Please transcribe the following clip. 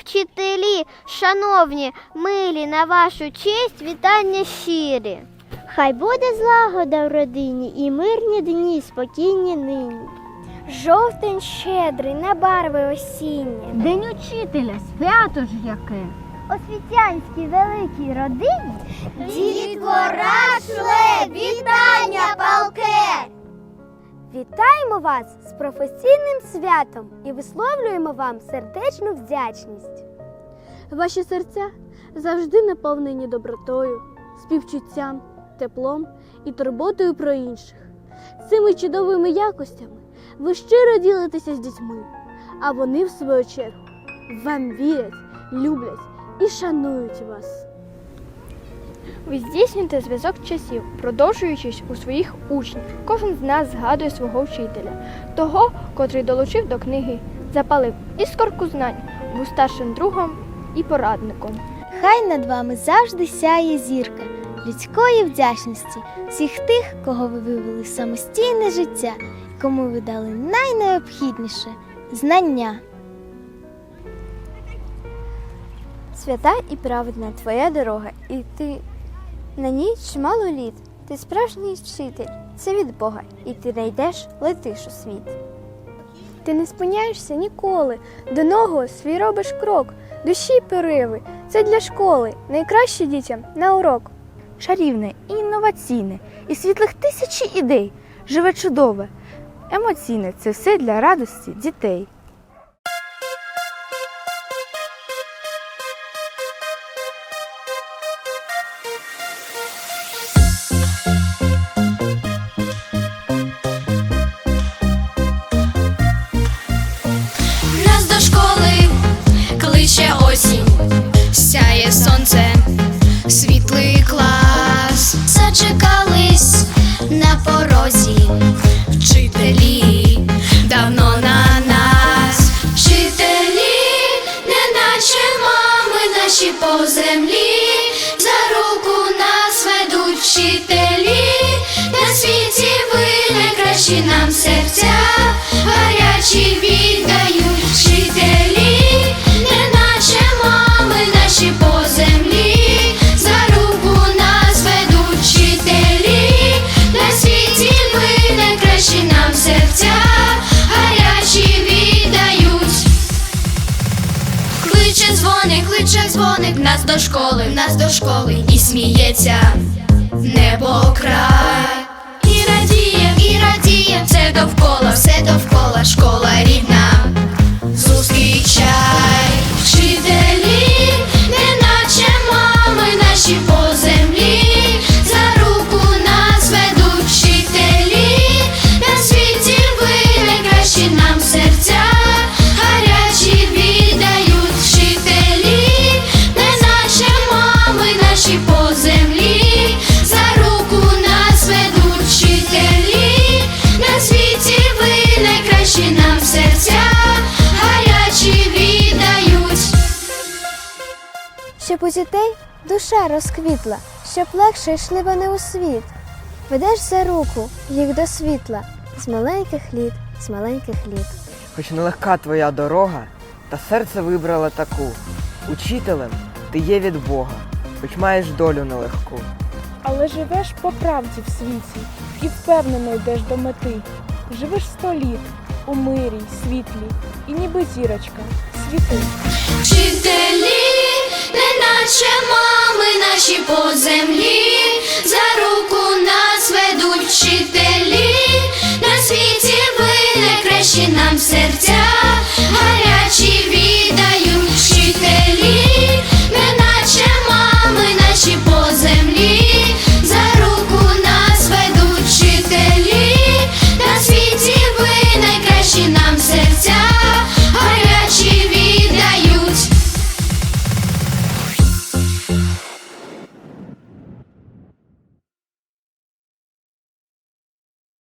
Вчителі, шановні, милі, на вашу честь вітання щирі. Хай буде злагода в родині і мирні дні спокійні нині. Жовтень щедрий на барви осінні. День учителя, свято ж яке. Освітянській великій родині Вітаємо вас з професійним святом і висловлюємо вам сердечну вдячність. Ваші серця завжди наповнені добротою, співчуттям, теплом і турботою про інших. Цими чудовими якостями ви щиро ділитеся з дітьми, а вони, в свою чергу, вам вірять, люблять і шанують вас. Ви здійснюєте зв'язок часів, продовжуючись у своїх учнів. Кожен з нас згадує свого вчителя, того, котрий долучив до книги, запалив іскорку знань, був старшим другом і порадником. Хай над вами завжди сяє зірка людської вдячності всіх тих, кого ви вивели в самостійне життя, і кому ви дали найнеобхідніше знання. Свята і праведна твоя дорога, і ти на ній чимало літ. Ти справжній вчитель, це від Бога, і ти не йдеш, летиш у світ. Ти не спиняєшся ніколи, до ногу свій робиш крок, душі пориви, це для школи, найкраще дітям на урок. чарівне і інноваційне, і світлих тисячі ідей, живе чудове, емоційне це все для радості дітей. Нас до школи кличе осінь, сяє сонце, світлий клас. Зачекались на порозі, вчителі. Давно на нас. Вчителі, неначе мами наші по землі, за руку нас ведуть вчителі, на світі ви найкращі нам серця, гарячі кличе дзвоник, нас до школи, нас до школи, і сміється небо край. Щоб у дітей душа розквітла, щоб легше йшли вони у світ. Ведеш за руку їх до світла з маленьких літ, з маленьких літ. Хоч нелегка твоя дорога, та серце вибрала таку. Учителем ти є від Бога, хоч маєш долю нелегку. Але живеш по правді в світі і впевнено йдеш до мети. Живеш сто літ у мирі, світлі, і ніби зірочка світи. Вчителі, неначе мами наші по землі, за руку нас ведуть вчителі, на світі ви найкращі нам серця,